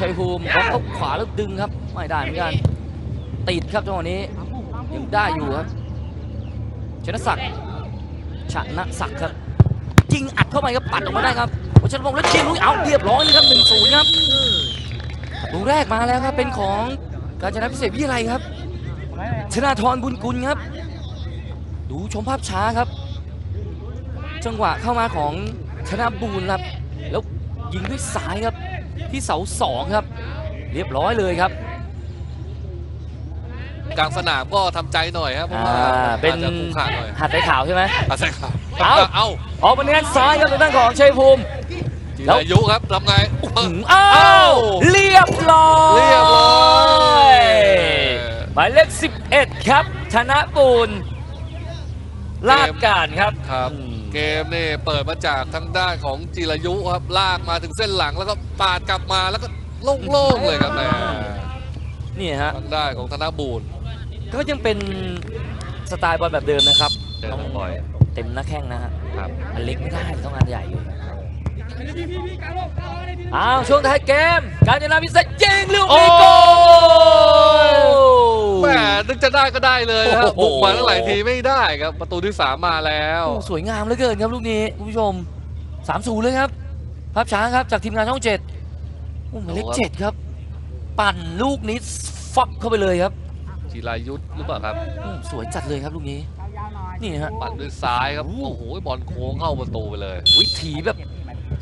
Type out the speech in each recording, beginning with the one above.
ชัยภูมิบล็อกเข้าขวาแล้วดึงครับ ไม่ได้เหมือนกันติดครับจังหวะนี้ยังได้อยู่ครับชนะศักดิ์ชนะศักดิ์ครับยิงอัดเข้าไปครับปัดออกมาได้ครับวัชรพงษ์แล้วยิงลุยเอาเรียบร้อยเลยครับหนึ่งศูนย์ครับลูกแรกมาแล้วครับเป็นของกาญจนาพิเศษวิทยาลัยครับธนาธรบุญกุลครับ ดูชมภาพช้าครับ จังหวะเข้ามาของธนะบูรณ์ครับแล้วยิงด้วยซ้ายครับ ที่เสาสองครับ เรียบร้อยเลยครับ กลางสนามก็ทำใจหน่อยครับเพราะว่าอ่าเป็น อาจจะผูกขาดหน่อยหัดไปข่าวใช่ไหม อาใช่ครับเอ้า เอ้าออกมาแนนซ้ายครับทางด้านของชัยภูมิจิแล้ว รายุครับทำไงเปิดอ้าเอ้าวเรียบร้อยเรียบร้อยหมายเลข11 ครับธนบูรณ์ลาดการครับครับ อืม เกมนี่เปิดมาจากทางด้านของจิรายุครับลากมาถึงเส้นหลังแล้วก็ปาดกลับมาแล้วก็โล่งๆเลยครับแม่นี่ฮะทางด้านของธนบูรณ์ก็ยังเป็นสไตล์บอลแบบเดิมนะครับเดินต้องบ่อยเต็มหน้าแข้งนะฮะครับอันเล็กไม่ได้ต้องอันใหญ่อยู่อ้าวช่วงท้ายเกม การจนาพิเศษยิงลูกนี้โกลแหมนึกจะ ได้ก็ได้เลยครับโอ้โหบุกมาตั้งหลายทีไม่ได้ครับ ประตูที่สามมาแล้วโอ้สวยงามเหลือเกินครับลูกนี้คุณผู้ชมสามศูนย์เลยครับภาพช้าครับจากทีมงานช่องเจ็ดโอ้หมายเลขโอ้ครับเจ็ดครับ ปั่นลูกนี้ฟับเข้าไปเลยครับจิรายุทธหรือเปล่าครับโอ้สวยจัดเลยครับลูกนี้ นี่ฮะ ปัดด้วยซ้ายครับโอ้โอ้โหบอลโค้งเข้าประตูไปเลย วิถีแบบ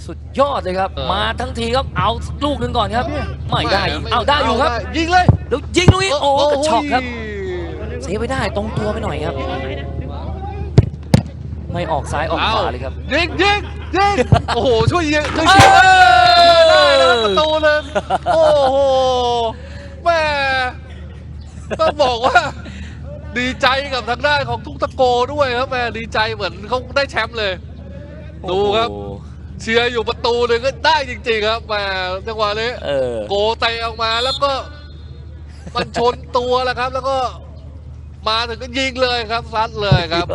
สุดยอดเลยครับ เออ มาทั้งทีครับเอาลูกหนึ่งก่อนครับ ไม่ได้อีกเอาได้อยู่ครับ ยิงเลย แล้วยิงลูกนี้โอ้กระชอกครับ เซฟไว้ได้ตรงตัวไปหน่อยครับ ไม่ออกซ้ายออกขวาเลยครับยิงยิงยิงโอ้โหช่วยยิงช่วยเชียร์เออได้นะประตูหนึงโอ้โหแม่ต้องบอกว่า ดีใจกับทางด้านของทุกตะโกด้วยครับแม่ดีใจเหมือนเขาได้แชมป์เลยดูครับโอ้โหเชียร์อยู่ประตูหนึ่งก็ได้จริง ๆ ครับแม่จังหวะนี้เออโกเตะออกมาแล้วก็ มันชนตัวแล้วครับ แล้วก็ มาถึงก็ยิงเลยครับซัดเลยครับ